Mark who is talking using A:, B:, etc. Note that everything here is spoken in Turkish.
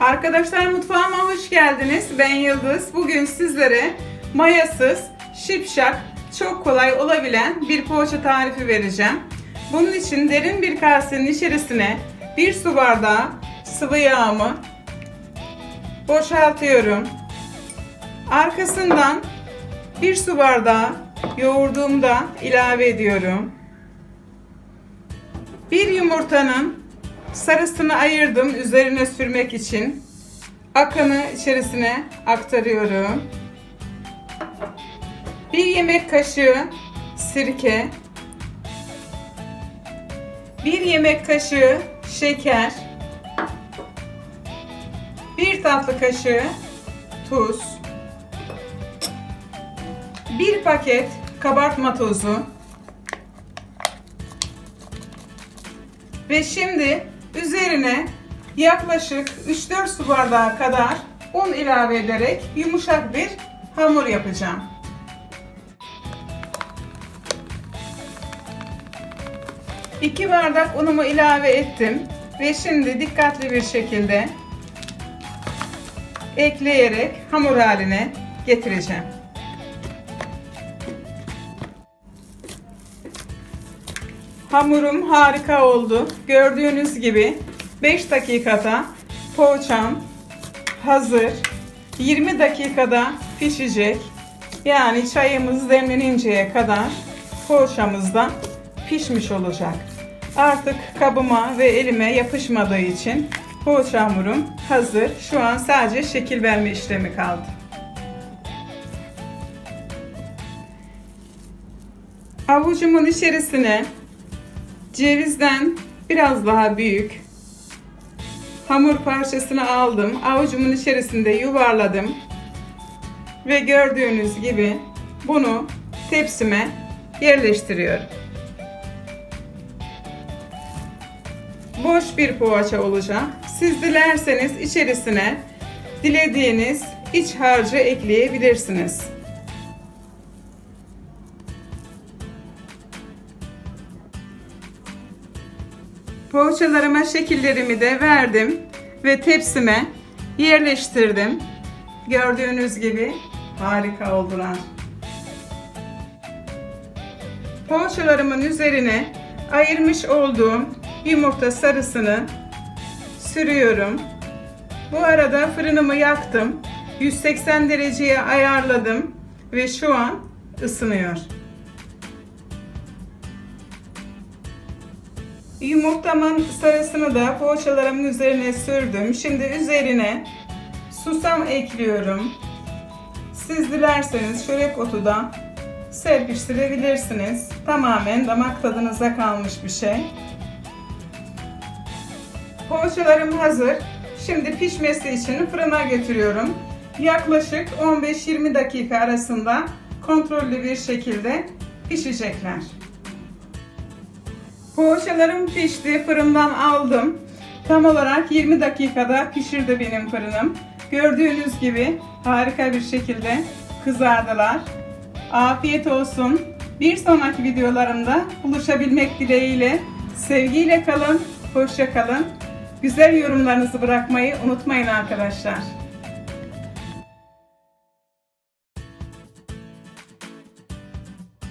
A: Arkadaşlar mutfağıma hoş geldiniz. Ben Yıldız. Bugün sizlere mayasız, şipşak, çok kolay olabilen bir poğaça tarifi vereceğim. Bunun için derin bir kasenin içerisine bir su bardağı sıvı yağımı boşaltıyorum. Arkasından bir su bardağı yoğurduğumda ilave ediyorum. Bir yumurtanın sarısını ayırdım üzerine sürmek için. Akını içerisine aktarıyorum. Bir yemek kaşığı sirke. Bir yemek kaşığı şeker. Bir tatlı kaşığı tuz. Bir paket kabartma tozu. Ve şimdi üzerine yaklaşık 3-4 su bardağı kadar un ilave ederek yumuşak bir hamur yapacağım. İki bardak unumu ilave ettim ve şimdi dikkatli bir şekilde ekleyerek hamur haline getireceğim. Hamurum harika oldu. Gördüğünüz gibi 5 dakikada poğaçam hazır. 20 dakikada pişecek. Yani çayımız demleninceye kadar poğaçamız da pişmiş olacak. Artık kabıma ve elime yapışmadığı için poğaça hamurum hazır. Şu an sadece şekil verme işlemi kaldı. Avucumun içerisine cevizden biraz daha büyük hamur parçasını aldım. Avucumun içerisinde yuvarladım. Ve gördüğünüz gibi bunu tepsime yerleştiriyorum. Boş bir poğaça olacak. Siz dilerseniz içerisine dilediğiniz iç harcı ekleyebilirsiniz. Poğaçalarıma şekillerimi de verdim ve tepsime yerleştirdim. Gördüğünüz gibi harika oldular. Poğaçalarımın üzerine ayırmış olduğum yumurta sarısını sürüyorum. Bu arada fırınımı yaktım. 180 dereceye ayarladım ve şu an ısınıyor. Yumurtamın sarısını da poğaçalarımın üzerine sürdüm. Şimdi üzerine susam ekliyorum. Siz dilerseniz çörek otu da serpiştirebilirsiniz. Tamamen damak tadınıza kalmış bir şey. Poğaçalarım hazır. Şimdi pişmesi için fırına götürüyorum. Yaklaşık 15-20 dakika arasında kontrollü bir şekilde pişecekler. Poğaçalarım pişti. Fırından aldım. Tam olarak 20 dakikada pişirdi benim fırınım. Gördüğünüz gibi harika bir şekilde kızardılar. Afiyet olsun. Bir sonraki videolarımda buluşabilmek dileğiyle sevgiyle kalın, hoşça kalın. Güzel yorumlarınızı bırakmayı unutmayın arkadaşlar.